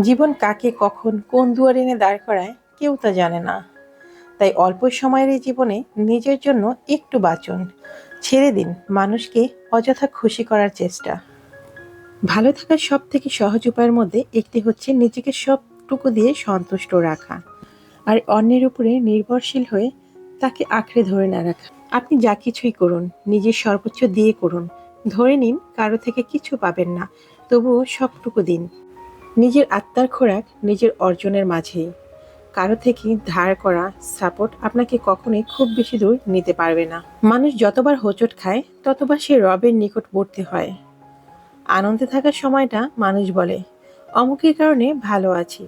জীবন কাকে কখন কোন দুয়ারে এনে দাঁড় করায় কেউ তা জানে না। তাই অল্প সময়ের এই জীবনে নিজের জন্য একটু বাঁচুন। ছেড়ে দিন মানুষকে অযথা খুশি করার চেষ্টা। ভালো থাকার সব থেকে সহজ উপায়ের মধ্যে একটি হচ্ছে নিজেকে সবটুকু দিয়ে সন্তুষ্ট রাখা আর অন্যের উপরে নির্ভরশীল হয়ে তাকে আঁকড়ে ধরে না রাখা। আপনি যা কিছুই করুন, নিজের সর্বোচ্চ দিয়ে করুন। ধরে নিন কারও থেকে কিছু পাবেন না, তবুও সবটুকু দিন। নিজের আত্মার খোরাক নিজের অর্জনের মাঝেই। কারও থেকে ধার করা, সাপোর্ট আপনাকে কখনোই খুব বেশি দূর নিতে পারবে না। মানুষ যতবার হোঁচট খায়, ততবার সে রবের নিকটবর্তী হয়। আনন্দে থাকার সময়টা মানুষ বলে, অমুকের কারণে ভালো আছি।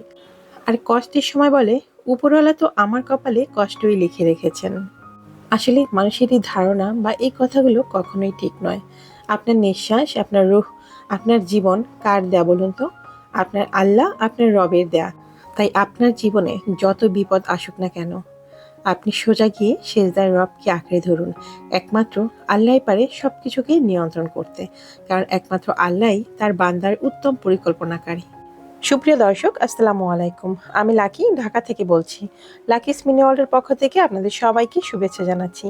আর কষ্টের সময় বলে, উপরওয়ালা তো আমার কপালে কষ্টই লিখে রেখেছেন। আসলে মানুষের এই ধারণা বা এই কথাগুলো কখনোই ঠিক নয়। আপনার নিঃশ্বাস, আপনার রুহ, আপনার জীবন, কার দেয়া বলুন তো? আপনার আল্লাহ, আপনার রবের দেয়া। তাই আপনার জীবনে যত বিপদ আসুক না কেন, আপনি সোজা গিয়ে সেজদার রবকে আঁকড়ে ধরুন। একমাত্র আল্লাহই পারে সব কিছুকে নিয়ন্ত্রণ করতে, কারণ একমাত্র আল্লাহই তার বান্দার উত্তম পরিকল্পনাকারী। সুপ্রিয় দর্শক, আসসালামু আলাইকুম। আমি লাকি, ঢাকা থেকে বলছি। লাকি স্মিনি ওয়ার্ল্ডের পক্ষ থেকে আপনাদের সবাইকে শুভেচ্ছা জানাচ্ছি।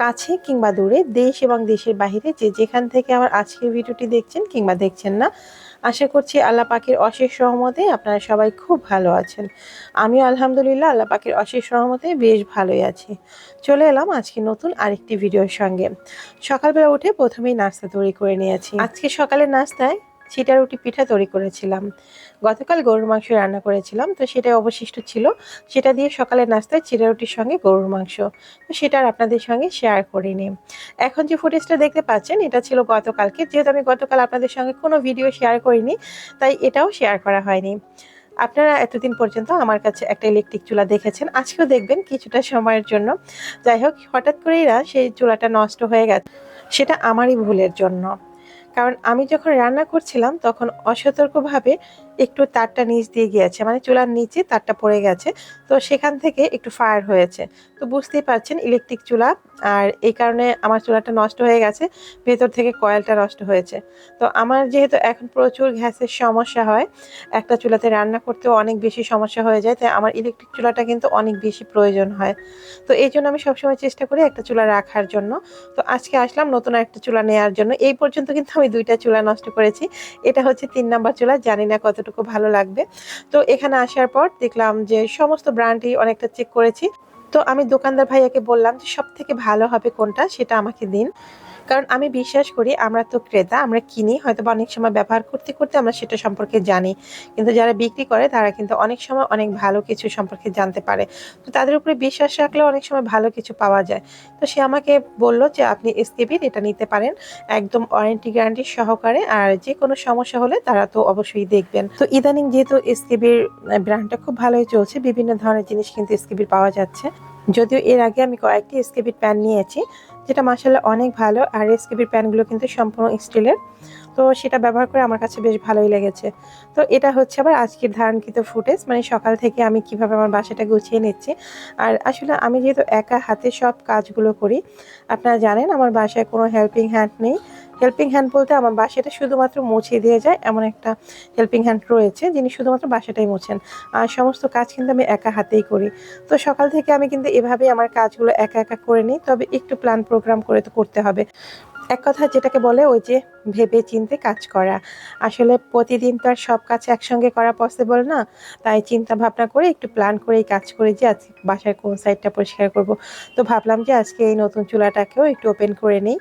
কাছে কিংবা দূরে, দেশ এবং দেশের বাইরে যে যেখান থেকে আমার আজকের ভিডিওটি দেখছেন কিংবা দেখছেন না আশা করছি আল্লাহ পাখির অশেষ সহমতে আপনারা সবাই খুব ভালো আছেন। আমি আলহামদুলিল্লাহ আল্লাহ পাখির অশেষ সহমতে বেশ ভালোই আছি। চলে এলাম আজকে নতুন আরেকটি ভিডিওর সঙ্গে। সকালবেলা উঠে প্রথমেই নাস্তা তৈরি করে নিয়েছি। আজকে সকালে নাস্তায় ছিটা রুটি পিঠা তৈরি করেছিলাম। গতকাল গরুর মাংস রান্না করেছিলাম, তো সেটা অবশিষ্ট ছিল। সেটা দিয়ে সকালের নাস্তায় চিড়া রুটির সঙ্গে গরুর মাংস। তো সেটা আর আপনাদের সঙ্গে শেয়ার করে নিই এখন যে ফুটেজটা দেখতে পাচ্ছেন, এটা ছিল গতকালকে। যেহেতু আমি গতকাল আপনাদের সঙ্গে কোনো ভিডিও শেয়ার করিনি, তাই এটাও শেয়ার করা হয়নি। আপনারা এতদিন পর্যন্ত আমার কাছে একটা ইলেকট্রিক চুলা দেখেছেন, আজকেও দেখবেন কিছুটা সময়ের জন্য। যাই হোক, হঠাৎ করেই না সেই চুলাটা নষ্ট হয়ে গেছে। সেটা আমারই ভুলের জন্য। কারণ আমি যখন রান্না করছিলাম তখন অসতর্কভাবে একটু তারটা নিচ দিয়ে গিয়েছে মানে চুলার নিচে তারটা পড়ে গেছে, তো সেখান থেকে একটু ফায়ার হয়েছে। তো বুঝতেই পারছেন ইলেকট্রিক চুলা, আর এই কারণে আমার চুলাটা নষ্ট হয়ে গেছে, ভেতর থেকে কয়েলটা নষ্ট হয়েছে। তো আমার যেহেতু এখন প্রচুর গ্যাসের সমস্যা হয়, একটা চুলাতে রান্না করতেও অনেক বেশি সমস্যা হয়ে যায়, তাই আমার ইলেকট্রিক চুলাটা কিন্তু অনেক বেশি প্রয়োজন হয়। তো এই জন্য আমি সবসময় চেষ্টা করি একটা চুলা রাখার জন্য। তো আজকে আসলাম নতুন একটা চুলা নেওয়ার জন্য। এই পর্যন্ত কিন্তু আমি দুইটা চুলা নষ্ট করেছি। এটা হচ্ছে তিন নাম্বার চুলা, জানি না কতটুকু ভালো লাগবে। তো এখানে আসার পর দেখলাম যে সমস্ত ব্র্যান্ডই অনেকটা চেক করেছি। তো আমি দোকানদার ভাইয়াকে বললাম যে সব থেকে ভালো হবে কোনটা সেটা আমাকে দিন। কারণ আমি বিশ্বাস করি আমরা তো ক্রেতা, আমরা কিনি হয়তো বা অনেক সময় ব্যবহার করতে করতে আমরা সেটা সম্পর্কে জানি। কিন্তু যারা বিক্রি করে, তারা কিন্তু অনেক সময় অনেক ভালো কিছু সম্পর্কে জানতে পারে। তো তাদের উপরে বিশ্বাস রাখলে অনেক সময় ভালো কিছু পাওয়া যায়। তো সে আমাকে বলল যে, আপনি এসকেবির এটা নিতে পারেন। একদম ওয়ারেন্টি গ্যারান্টি সহকারে আর যে কোনো সমস্যা হলে তারা তো অবশ্যই দেখবেন। তো ইদানিং যেহেতু এসকেবির ব্র্যান্ডটা খুব ভালোই চলছে, বিভিন্ন ধরনের জিনিস কিন্তু এসকেবির পাওয়া যাচ্ছে। যদিও এর আগে আমি কয়েকটি এসকেবির প্যান নিয়েছি। যেটা মাসাল্লাহ অনেক ভালো। আর রেসিপির প্যানগুলো কিন্তু সম্পূর্ণ স্টিলের তো সেটা ব্যবহার করে আমার কাছে বেশ ভালোই লেগেছে। তো এটা হচ্ছে আবার আজকের ধারণকৃত ফুটেজ মানে সকাল থেকে আমি কীভাবে আমার বাসাটা গুছিয়ে নিচ্ছি। আর আসলে আমি যেহেতু একা হাতে সব কাজগুলো করি, আপনারা জানেন আমার বাসায় কোনো হেল্পিং হ্যান্ড নেই। হেল্পিং হ্যান্ড বলতে আমার বাসাটা শুধুমাত্র মুছে দিয়ে যায়, এমন একটা হেল্পিং হ্যান্ড রয়েছে যিনি শুধুমাত্র বাসাটাই মুছেন। আর সমস্ত কাজ কিন্তু আমি একা হাতেই করি। তো সকাল থেকে আমি কিন্তু এভাবেই আমার কাজগুলো একা একা করে নিই, তবে একটু প্ল্যান প্রোগ্রাম করে তো করতে হবে। এক কথা যেটাকে বলে ওই যে ভেবে চিনতে কাজ করা। আসলে প্রতিদিন তো আর সব কাজ একসঙ্গে করা পসিবল না। তাই চিন্তা ভাবনা করে একটু প্ল্যান করেই কাজ করে যে আজকে বাসার কোন সাইডটা পরিষ্কার করব। তো ভাবলাম যে আজকে এই নতুন চুলাটাকেও একটু ওপেন করে নিই।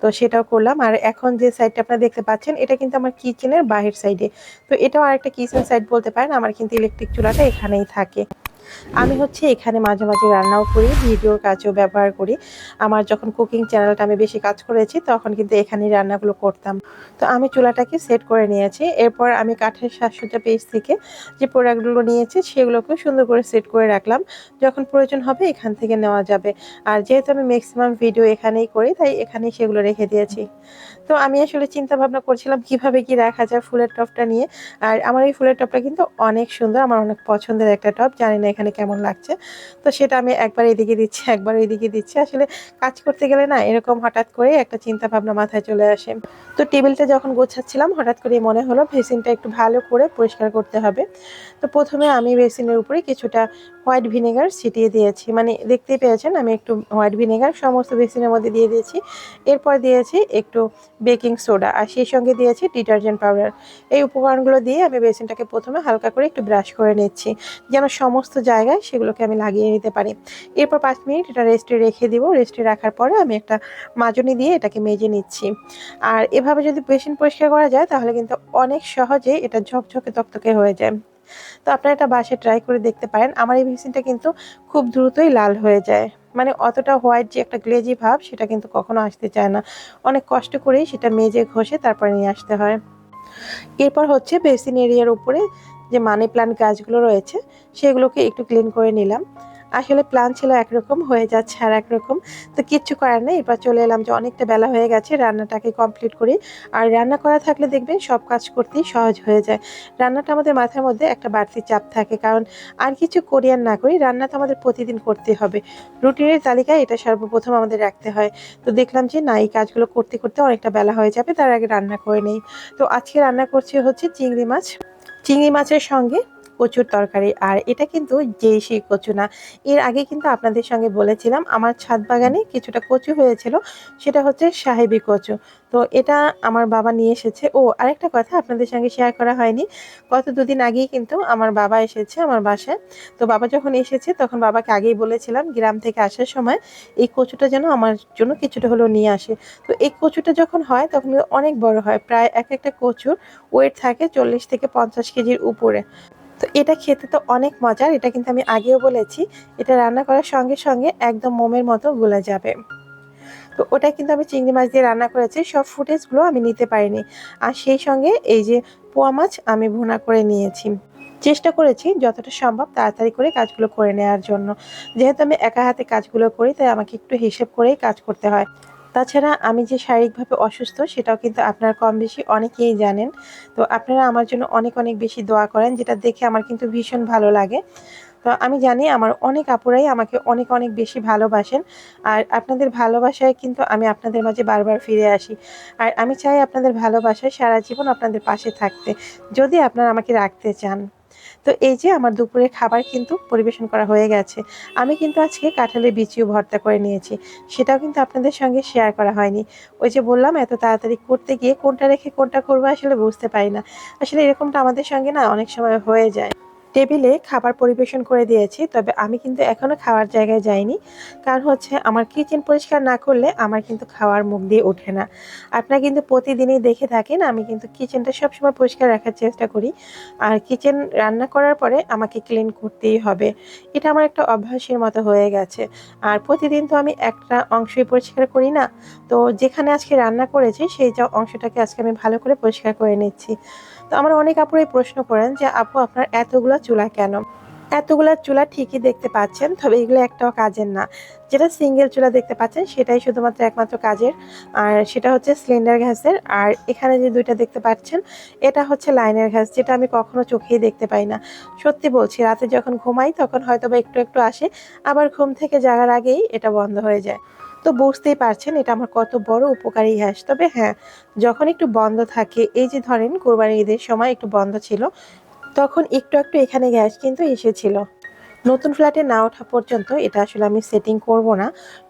তো সেটাও করলাম। আর এখন যে সাইডটা আপনারা দেখতে পাচ্ছেন, এটা কিন্তু আমার কিচেনের বাহির সাইডে তো এটাও আরেকটা কিচেন সাইড বলতে পারেন, আমার কিন্তু ইলেকট্রিক চুলাটা এখানেই থাকে। আমি হচ্ছে এখানে মাঝে মাঝে রান্নাও করি, ভিডিওর কাজেও ব্যবহার করি। আমার যখন কুকিং চ্যানেলটা আমি বেশি কাজ করেছি, তখন কিন্তু এখানেই রান্নাগুলো করতাম। তো আমি চুলাটাকে সেট করে নিয়েছি। এরপর আমি কাঠের সাজসজ্জা পেজ থেকে যে প্রোডাক্টগুলো নিয়েছি, সেগুলোকেও সুন্দর করে সেট করে রাখলাম। যখন প্রয়োজন হবে এখান থেকে নেওয়া যাবে। আর যেহেতু আমি ম্যাক্সিমাম ভিডিও এখানেই করি, তাই এখানেই সেগুলো রেখে দিয়েছি। তো আমি আসলে চিন্তা ভাবনা করছিলাম কীভাবে কি রাখা যায় ফুলের টপটা নিয়ে। আর আমার এই ফুলের টপটা কিন্তু অনেক সুন্দর, আমার অনেক পছন্দের একটা টপ, জানি না এখানে এখানে কেমন লাগছে। তো সেটা আমি একবার এদিকে দিচ্ছি, একবার এদিকে দিচ্ছি। আসলে কাজ করতে গেলে না এরকম হঠাৎ করে একটা চিন্তা ভাবনা মাথায় চলে আসে। তো টেবিলটা যখন গোছাচ্ছিলাম, হঠাৎ করে মনে হলো বেসিনটা একটু ভালো করে পরিষ্কার করতে হবে। তো প্রথমে আমি বেসিনের উপরে কিছুটা হোয়াইট ভিনেগার ছিটিয়ে দিয়েছি। মানে দেখতেই পেয়েছেন, আমি একটু হোয়াইট ভিনেগার সমস্ত বেসিনের মধ্যে দিয়ে দিয়েছি। এরপর দিয়েছি একটু বেকিং সোডা আর সেই সঙ্গে দিয়েছি ডিটারজেন্ট পাউডার। এই উপকরণগুলো দিয়ে আমি বেসিনটাকে প্রথমে হালকা করে একটু ব্রাশ করে নিচ্ছি। যেন সমস্ত জায়গায় সেগুলোকে আমি লাগিয়ে নিতে পারি। এরপর পাঁচ মিনিট এটা রেস্টে রেখে দিব। রেস্টে রাখার পরে আমি একটা মাজনি দিয়ে এটাকে মেজে নিচ্ছি। আর এভাবে যদি বেসিন পরিষ্কার করা যায়, তাহলে কিন্তু অনেক সহজে এটা ঝকঝকে তকতকে হয়ে যায়। তো আপনারা এটা বাসায় ট্রাই করে দেখতে পারেন। আমার এই বেসিনটা কিন্তু খুব দ্রুতই লাল হয়ে যায়। মানে অতটা হোয়াইট যে একটা গ্লেজি ভাব, সেটা কিন্তু কখনো আসতে চায় না। অনেক কষ্ট করেই সেটা মেজে ঘষে তারপরে নিয়ে আসতে হয়। এরপর হচ্ছে বেসিন এরিয়ার উপরে যে মানি প্লান্ট গাছগুলো রয়েছে, সেগুলোকে একটু ক্লিন করে নিলাম। আসলে প্ল্যান ছিল একরকম, হয়ে যাচ্ছে আর একরকম। তো কিচ্ছু করার নেই, এরপর চলে এলাম যে অনেকটা বেলা হয়ে গেছে, রান্নাটাকে কমপ্লিট করি। আর রান্না করা থাকলে দেখবেন সব কাজ করতেই সহজ হয়ে যায়। রান্নাটা আমাদের মাথার মধ্যে একটা বাড়তি চাপ থাকে, কারণ আর কিছু করি আর না করি, রান্না তো আমাদের প্রতিদিন করতে হবে। রুটিনের তালিকায় এটা সর্বপ্রথম আমাদের রাখতে হয়। তো দেখলাম যে না, এই কাজগুলো করতে করতে অনেকটা বেলা হয়ে যাবে, তার আগে রান্না করে নেই। তো আজকে রান্না করছি হচ্ছে চিংড়ি মাছ। চিংড়ি মাছের সঙ্গে কচুর তরকারি, আর এটা কিন্তু যেই সেই কচু না। এর আগে কিন্তু আপনাদের সঙ্গে বলেছিলাম, আমার ছাদ বাগানে কিছুটা কচু হয়েছিল, সেটা হচ্ছে সাহেবি কচু। তো এটা আমার বাবা নিয়ে এসেছে। ও, আরেকটা কথা আপনাদের সঙ্গে শেয়ার করা হয়নি। গত দুদিন আগেই কিন্তু আমার বাবা এসেছে আমার বাসায়। তো বাবা যখন এসেছে, তখন বাবাকে আগেই বলেছিলাম গ্রাম থেকে আসার সময়, এই কচুটা যেন আমার জন্য কিছুটা হলেও নিয়ে আসে। তো এই কচুটা যখন হয়, তখন অনেক বড় হয়, প্রায় এক একটা কচুর ওয়েট থাকে চল্লিশ থেকে পঞ্চাশ কেজির উপরে। তো এটা খেতে তো অনেক মজার, এটা কিন্তু আমি আগেও বলেছি, এটা রান্না করার সঙ্গে সঙ্গে একদম মোমের মতো গলে যাবে। তো ওটা কিন্তু আমি চিংড়ি মাছ দিয়ে রান্না করেছি, সব ফুটেজগুলো আমি নিতে পারিনি। আর সেই সঙ্গে এই যে পোয়া মাছ আমি ভুনা করে নিয়েছি। চেষ্টা করেছি যতটা সম্ভব তাড়াতাড়ি করে কাজগুলো করে নেওয়ার জন্য। যেহেতু আমি একা হাতে কাজগুলো করি, তাই আমাকে একটু হিসেব করেই কাজ করতে হয়। তাছাড়া আমি যে শারীরিকভাবে অসুস্থ, সেটাও কিন্তু আপনারা কম বেশি অনেকেই জানেন। তো আপনারা আমার জন্য অনেক অনেক বেশি দোয়া করেন, যেটা দেখে আমার কিন্তু ভীষণ ভালো লাগে। তো আমি জানি আমার অনেক আপুরাই আমাকে অনেক অনেক বেশি ভালোবাসেন। আর আপনাদের ভালোবাসায় কিন্তু আমি আপনাদের মাঝে বারবার ফিরে আসি। আর আমি চাই আপনাদের ভালোবাসায় সারা জীবন আপনাদের পাশে থাকতে। যদি আপনারা আমাকে রাখতে চান। তো এই যে আমার দুপুরে খাবার কিন্তু পরিবেশন করা হয়ে গেছে। আমি কিন্তু আজকে কাঁঠালের বিচিও ভর্তা করে নিয়েছি। সেটাও কিন্তু আপনাদের সঙ্গে শেয়ার করা হয়নি। ওই যে বললাম, এত তাড়াতাড়ি করতে গিয়ে কোনটা রেখে কোনটা করব আসলে বুঝতে পারি না। আসলে এরকমটা আমাদের সঙ্গে না অনেক সময় হয়ে যায়। টেবিলে খাবার পরিবেশন করে দিয়েছি, তবে আমি কিন্তু এখনও খাওয়ার জায়গায় যাইনি। কারণ হচ্ছে আমার কিচেন পরিষ্কার না করলে আমার কিন্তু খাওয়ার মুখ দিয়ে ওঠে না। আপনারা কিন্তু প্রতিদিনই দেখে থাকেন, আমি কিন্তু কিচেনটা সবসময় পরিষ্কার রাখার চেষ্টা করি। আর কিচেন রান্না করার পরে আমাকে ক্লিন করতেই হবে। এটা আমার একটা অভ্যাসের মতো হয়ে গেছে। আর প্রতিদিন তো আমি একটা অংশই পরিষ্কার করি না। তো যেখানে আজকে রান্না করেছি, সেই যা অংশটাকে আজকে আমি ভালো করে পরিষ্কার করে নিচ্ছি। তো আমার অনেক আপুরাই প্রশ্ন করেন যে, আপু, আপনার এতগুলো চুলা কেন? এতগুলা চুলা ঠিকই দেখতে পাচ্ছেন, তবে এগুলো একটাও কাজের না। যেটা সিঙ্গেল চুলা দেখতে পাচ্ছেন, সেটাই শুধুমাত্র একমাত্র কাজের। আর সেটা হচ্ছে সিলিন্ডার গ্যাসের। আর এখানে যে দুইটা দেখতে পাচ্ছেন, এটা হচ্ছে লাইনের গ্যাস, যেটা আমি কখনো চোখেই দেখতে পাই না। সত্যি বলছি, রাতে যখন ঘুমাই, তখন হয়তো বা একটু একটু আসে, আবার ঘুম থেকে জাগার আগেই এটা বন্ধ হয়ে যায়। তো বুঝতেই পারছেন, এটা আমার কত বড় উপকারী গ্যাস তবে হ্যাঁ যখন একটু বন্ধ থাকে, এই যে ধরেন কোরবানি ঈদের সময় একটু বন্ধ ছিল, তখন একটু একটু এখানে গ্যাস কিন্তু এসেছিল। নতুন ফ্ল্যাটে না ওঠা পর্যন্ত এটা আসলে আমি সেটিং করব না।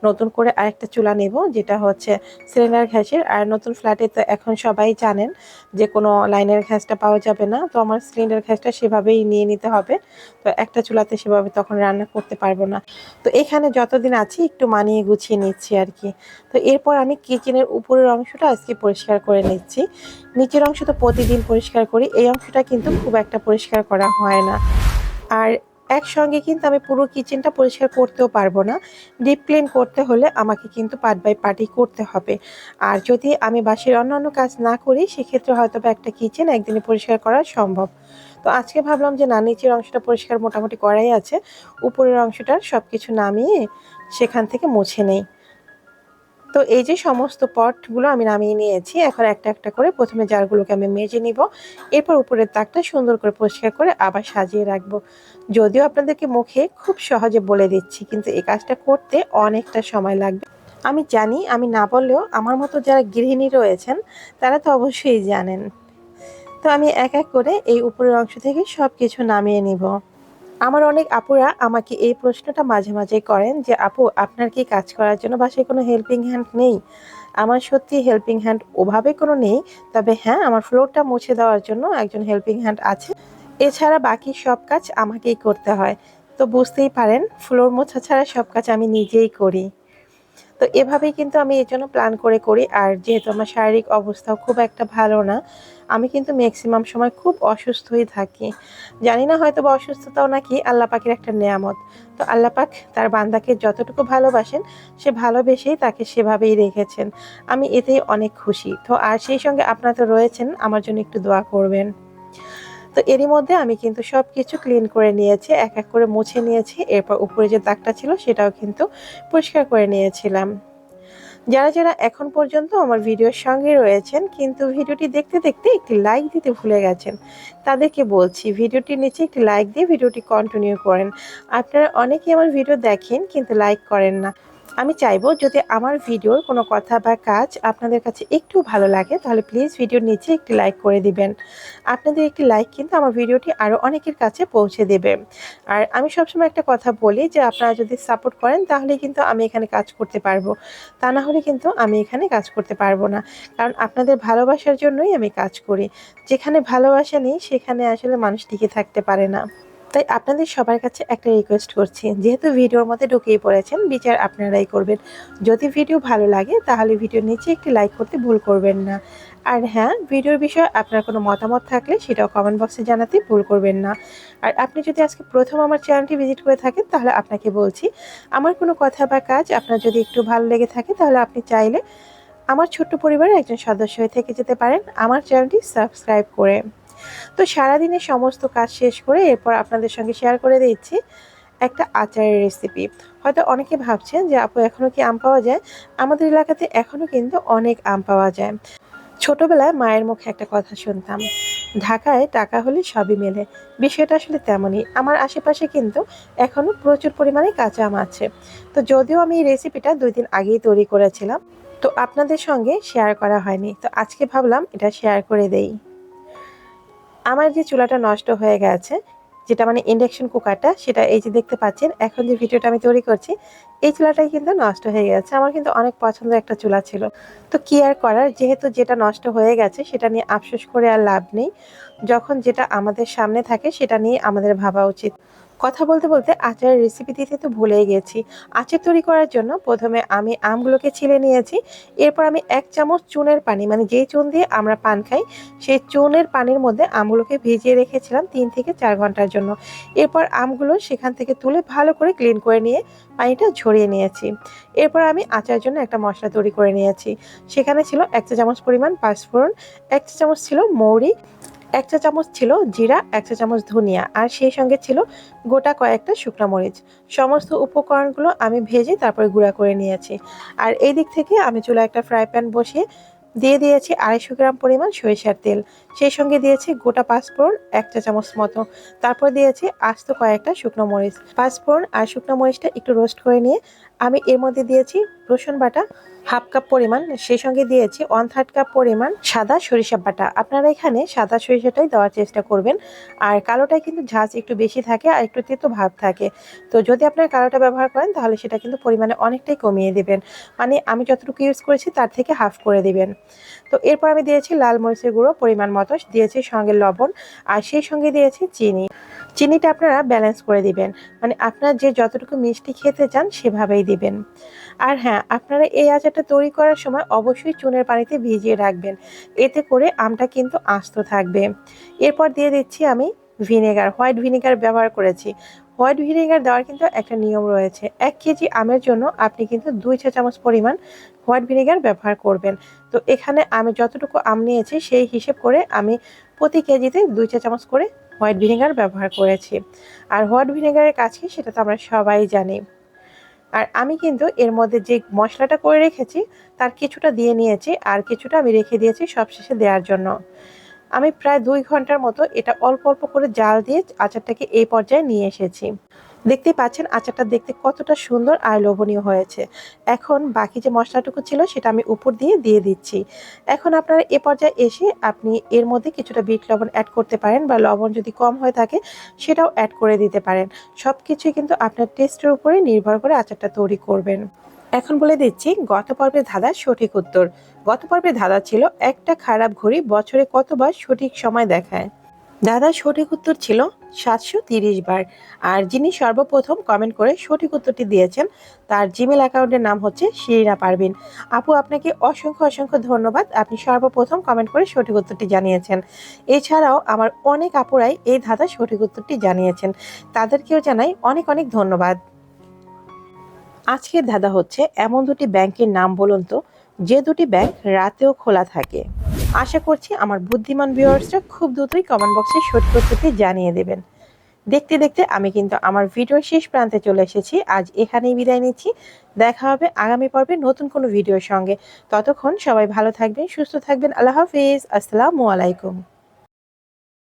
নতুন করে আরেকটা চুলা নেব, যেটা হচ্ছে সিলিন্ডার গ্যাসের আর নতুন ফ্ল্যাটে তো এখন সবাই জানেন যে কোনো লাইনের গ্যাসটা পাওয়া যাবে না। তো আমার সিলিন্ডার গ্যাসটা সেভাবেই নিয়ে নিতে হবে। তো একটা চুলাতে সেভাবে তখন রান্না করতে পারব না। তো এখানে যতদিন আছি একটু মানিয়ে গুছিয়ে নিচ্ছি আর কি। তো এরপর আমি কিচেনের উপরের অংশটা আজকে পরিষ্কার করে নিচ্ছি। নিচের অংশ তো প্রতিদিন পরিষ্কার করি। এই অংশটা কিন্তু খুব একটা পরিষ্কার করা হয় না। আর একসঙ্গে কিন্তু আমি পুরো কিচেনটা পরিষ্কার করতেও পারব না। ডিপ ক্লিন করতে হলে আমাকে কিন্তু পার্ট বাই পার্টই করতে হবে। আর যদি আমি বাসের অন্যান্য কাজ না করি, সেক্ষেত্রে হয়তো বা একটা কিচেন একদিনে পরিষ্কার করা সম্ভব। তো আজকে ভাবলাম যে না, নিচের অংশটা পরিষ্কার মোটামুটি করাই আছে। উপরের অংশটার সব কিছু নামিয়ে সেখান থেকে মুছে নেই। তো এই যে সমস্ত পটগুলো আমি নামিয়ে নিয়েছি, এখন একটা একটা করে প্রথমে জারগুলোকে আমি মেজে নিব। এরপর উপরের তাকটা সুন্দর করে পরিষ্কার করে আবার সাজিয়ে রাখব। যদিও আপনাদেরকে মুখে খুব সহজে বলে দিচ্ছি, কিন্তু এই কাজটা করতে অনেকটা সময় লাগবে। আমি জানি, আমি না বললেও আমার মতো যারা গৃহিণী রয়েছেন, তারা তো অবশ্যই জানেন। তো আমি এক এক করে এই উপরের অংশ থেকে সব কিছু নামিয়ে নিব। আমার অনেক আপুরা আমাকে এই প্রশ্নটা মাঝে মাঝে করেন যে, আপু, আপনার কি কাজ করার জন্য বাসায় কোনো হেল্পিং হ্যান্ড নেই? আমার সত্যি হেল্পিং হ্যান্ড ওভাবে কোনো নেই। তবে হ্যাঁ আমার ফ্লোরটা মুছে দেওয়ার জন্য একজন হেল্পিং হ্যান্ড আছে। এছাড়া বাকি সব কাজ আমাকেই করতে হয়। তো বুঝতেই পারেন ফ্লোর মোছা ছাড়া সব কাজ আমি নিজেই করি। তো এভাবেই কিন্তু আমি এর জন্য প্ল্যান করে করি। আর যেহেতু আমার শারীরিক অবস্থাও খুব একটা ভালো না, আমি কিন্তু ম্যাক্সিমাম সময় খুব অসুস্থই থাকি। জানি না হয়তো বা অসুস্থতাও নাকি আল্লাহ একটা নেয়ামত। তো আল্লাহ পাক তার বান্দাকে যতটুকু ভালোবাসেন, সে ভালোবেসেই তাকে সেভাবেই রেখেছেন। আমি এতেই অনেক খুশি। তো আর সেই সঙ্গে আপনারা তো রয়েছেন, আমার জন্য একটু দোয়া করবেন। তো এরই মধ্যে আমি কিন্তু সব কিছু ক্লিন করে নিয়েছি, এক এক করে মুছে নিয়েছি। এরপর উপরে যে দাগটা ছিল সেটাও কিন্তু পরিষ্কার করে নিয়েছিলাম। যারা যারা এখন পর্যন্ত আমার ভিডিওর সঙ্গে রয়েছেন, কিন্তু ভিডিওটি দেখতে দেখতে একটি লাইক দিতে ভুলে গেছেন, তাদেরকে বলছি ভিডিওটির নিচে একটি লাইক দিয়ে ভিডিওটি কন্টিনিউ করেন। আপনারা অনেকেই আমার ভিডিও দেখেন, কিন্তু লাইক করেন না। আমি চাইব যদি আমার ভিডিওর কোনো কথা বা কাজ আপনাদের কাছে একটু ভালো লাগে, তাহলে প্লিজ ভিডিওর নিচে একটি লাইক করে দিবেন। আপনাদের একটি লাইক কিন্তু আমার ভিডিওটি আরও অনেকের কাছে পৌঁছে দেবে। আর আমি সবসময় একটা কথা বলি যে, আপনারা যদি সাপোর্ট করেন, তাহলে কিন্তু আমি এখানে কাজ করতে পারব। তা না হলে কিন্তু আমি এখানে কাজ করতে পারব না। কারণ আপনাদের ভালোবাসার জন্যই আমি কাজ করি। যেখানে ভালোবাসা নেই, সেখানে আসলে মানুষ টিকে থাকতে পারে না। তাই আপনাদের সবার কাছে একটা রিকোয়েস্ট করছি। যেহেতু ভিডিওর মধ্যে ঢুকিয়ে পড়েছেন, বিচার আপনারাই করবেন। যদি ভিডিও ভালো লাগে, তাহলে ভিডিওর নিচে একটি লাইক করতে ভুল করবেন না। আর হ্যাঁ ভিডিওর বিষয়ে আপনার কোনো মতামত থাকলে সেটাও কমেন্ট বক্সে জানাতে ভুল করবেন না। আর আপনি যদি আজকে প্রথম আমার চ্যানেলটি ভিজিট করে থাকেন, তাহলে আপনাকে বলছি, আমার কোনো কথা বা কাজ আপনার যদি একটু ভালো লেগে থাকে, তাহলে আপনি চাইলে আমার ছোট্ট পরিবারের একজন সদস্য হয়ে থেকে যেতে পারেন। আমার চ্যানেলটি সাবস্ক্রাইব করে। তো সারাদিনের সমস্ত কাজ শেষ করে এরপর আপনাদের সঙ্গে শেয়ার করে দিচ্ছি একটা আচারের রেসিপি হয়তো অনেকে ভাবছেন যে, আপু এখনও কি আম পাওয়া যায়? আমাদের এলাকাতে এখনও কিন্তু অনেক আম পাওয়া যায়। ছোটবেলায় মায়ের মুখে একটা কথা শুনতাম, ঢাকায় টাকা হলে সবই মেলে। বিষয়টা আসলে তেমনই। আমার আশেপাশে কিন্তু এখনও প্রচুর পরিমাণে কাঁচা আম আছে। তো যদিও আমি এই রেসিপিটা দুই দিন আগেই তৈরি করেছিলাম, তো আপনাদের সঙ্গে শেয়ার করা হয়নি। তো আজকে ভাবলাম এটা শেয়ার করে দেই। আমার যে চুলাটা নষ্ট হয়ে গেছে, যেটা মানে ইন্ডাকশন কুকারটা সেটা এই যে দেখতে পাচ্ছেন, এখন যে ভিডিওটা আমি তৈরি করছি, এই চুলাটাই কিন্তু নষ্ট হয়ে গেছে। আমার কিন্তু অনেক পছন্দের একটা চুলা ছিল। তো কি আর করার? যেহেতু যেটা নষ্ট হয়ে গেছে, সেটা নিয়ে আফসোস করে আর লাভ নেই। যখন যেটা আমাদের সামনে থাকে, সেটা নিয়ে আমাদের ভাবা উচিত। কথা বলতে বলতে আচারের রেসিপি দিতে তো ভুলেই গেছি। আচার তৈরি করার জন্য প্রথমে আমি আমগুলোকে ছিলে নিয়েছি। এরপর আমি এক চামচ চুনের পানি মানে যেই চুন দিয়ে আমরা পান খাই, সেই চুনের পানির মধ্যে আমগুলোকে ভিজিয়ে রেখেছিলাম তিন থেকে চার ঘণ্টার জন্য। এরপর আমগুলো সেখান থেকে তুলে ভালো করে ক্লিন করে নিয়ে পানিটা ঝরিয়ে নিয়েছি। এরপর আমি আচার জন্য একটা মশলা তৈরি করে নিয়েছি। সেখানে ছিল এক চামচ পরিমাণ পাঁচফোড়ন, এক চামচ ছিল মৌরি এক চা চামচ ছিল জিরা, এক চা চামচ ধনিয়া আর সেই সঙ্গে ছিল গোটা কয়েকটা শুকনো মরিচ। সমস্ত উপকরণগুলো আমি ভেজে তারপরে গুঁড়া করে নিয়েছি। আর এই দিক থেকে আমি চুলা একটা ফ্রাই প্যান বসিয়ে দিয়ে দিয়েছি আড়াইশো গ্রাম পরিমাণ সরিষার তেল। সেই সঙ্গে দিয়েছি গোটা পাঁচফোড়ন এক চা চামচ মতো। তারপর দিয়েছি আস্ত কয়েকটা শুকনো মরিচ। পাঁচফোড়ন আর শুকনো মরিচটা একটু রোস্ট করে নিয়ে আমি এর মধ্যে দিয়েছি রসুন বাটা, হাফ কাপ পরিমাণ, সেই সঙ্গে দিয়েছি ওয়ান থার্ড কাপ পরিমাণ সাদা সরিষা বাটা। আপনারা এখানে সাদা সরিষাটাই দেওয়ার চেষ্টা করবেন। আর কালোটায় কিন্তু ঝাঁজ একটু বেশি থাকে আর একটু তেতো ভাব থাকে। তো যদি আপনারা কালোটা ব্যবহার করেন, তাহলে সেটা কিন্তু পরিমাণে অনেকটাই কমিয়ে দেবেন। মানে আমি যতটুকু ইউজ করেছি, তার থেকে হাফ করে দেবেন। তো এরপর আমি দিয়েছি লাল মরিচের গুঁড়ো পরিমাণ মতো, দিয়েছি সঙ্গে লবণ, আর সেই সঙ্গে দিয়েছি চিনি। চিনিটা আপনারা ব্যালেন্স করে দিবেন। মানে আপনার যে যতটুকু মিষ্টি খেতে চান, সেভাবেই দিবেন। আর হ্যাঁ আপনারা এই আচারটা তৈরি করার সময় অবশ্যই চুনের পানিতে ভিজিয়ে রাখবেন। এতে করে আমটা কিন্তু আস্ত থাকবে। এরপর দিয়ে দিচ্ছি আমি ভিনেগার, হোয়াইট ভিনেগার ব্যবহার করেছি। হোয়াইট ভিনেগার দেওয়ার কিন্তু একটা নিয়ম রয়েছে। এক কেজি আমের জন্য আপনি কিন্তু দুই চা চামচ পরিমাণ হোয়াইট ভিনেগার ব্যবহার করবেন। তো এখানে আমি যতটুকু আম নিয়েছি, সেই হিসেব করে আমি প্রতি কেজিতে দুই চা চামচ করে হোয়াইট ভিনেগার ব্যবহার করেছি। আর হোয়াইট ভিনেগারের কাছে সেটা তো আমরা সবাই জানি। আর আমি কিন্তু এর মধ্যে যে মশলাটা করে রেখেছি, তার কিছুটা দিয়ে নিয়েছি আর কিছুটা আমি রেখে দিয়েছি সবশেষে দেওয়ার জন্য। আমি প্রায় দুই ঘণ্টার মতো এটা অল্প অল্প করে জাল দিয়ে আচারটাকে এই পর্যায়ে নিয়ে এসেছি। দেখতেই পাচ্ছেন আচারটা দেখতে কতটা সুন্দর আর লোভনীয় হয়েছে। এখন বাকি যে মশলাটুকু ছিল সেটা আমি উপর দিয়ে দিয়ে দিচ্ছি। এখন আপনারা এ পর্যায়ে এসে আপনি এর মধ্যে কিছুটা বিট লবণ অ্যাড করতে পারেন বা লবণ যদি কম হয়ে থাকে সেটাও অ্যাড করে দিতে পারেন। সব কিছুই কিন্তু আপনার টেস্টের উপরে নির্ভর করে আচারটা তৈরি করবেন। এখন বলে দিচ্ছি, গত পর্বের ধাঁধার সঠিক উত্তর। গত পর্বের ধাঁধা ছিল একটা খারাপ ঘড়ি বছরে কতবার সঠিক সময় দেখায়? দাদার সঠিক উত্তর ছিল সাতশো তিরিশ বার। আর যিনি সর্বপ্রথম কমেন্ট করে সঠিক উত্তরটি দিয়েছেন, তার জিমেল অ্যাকাউন্টের নাম হচ্ছে শিরিনা পারভিন। আপু, আপনাকে অসংখ্য অসংখ্য ধন্যবাদ। আপনি সর্বপ্রথম কমেন্ট করে সঠিক উত্তরটি জানিয়েছেন। এছাড়াও আমার অনেক আপুরাই এই ধাঁধার সঠিক উত্তরটি জানিয়েছেন। তাদেরকেও জানাই অনেক অনেক ধন্যবাদ। আজকের ধাঁধা হচ্ছে, এমন দুটি ব্যাংকের নাম বলুন তো, যে দুটি ব্যাংক রাতেও খোলা থাকে। আশা করছি আমার বুদ্ধিমান ভিউয়ার্সরা খুব দ্রুতই কমেন্ট বক্সে সত্য সত্যি জানিয়ে দেবেন। দেখতে দেখতে আমি কিন্তু আমার ভিডিওর শেষ প্রান্তে চলে এসেছি। আজ এখানেই বিদায় নিচ্ছি। দেখা হবে আগামী পর্বে নতুন কোনো ভিডিওর সঙ্গে। ততক্ষণ সবাই ভালো থাকবেন, সুস্থ থাকবেন। আল্লাহ হাফিজ। আসসালামু আলাইকুম।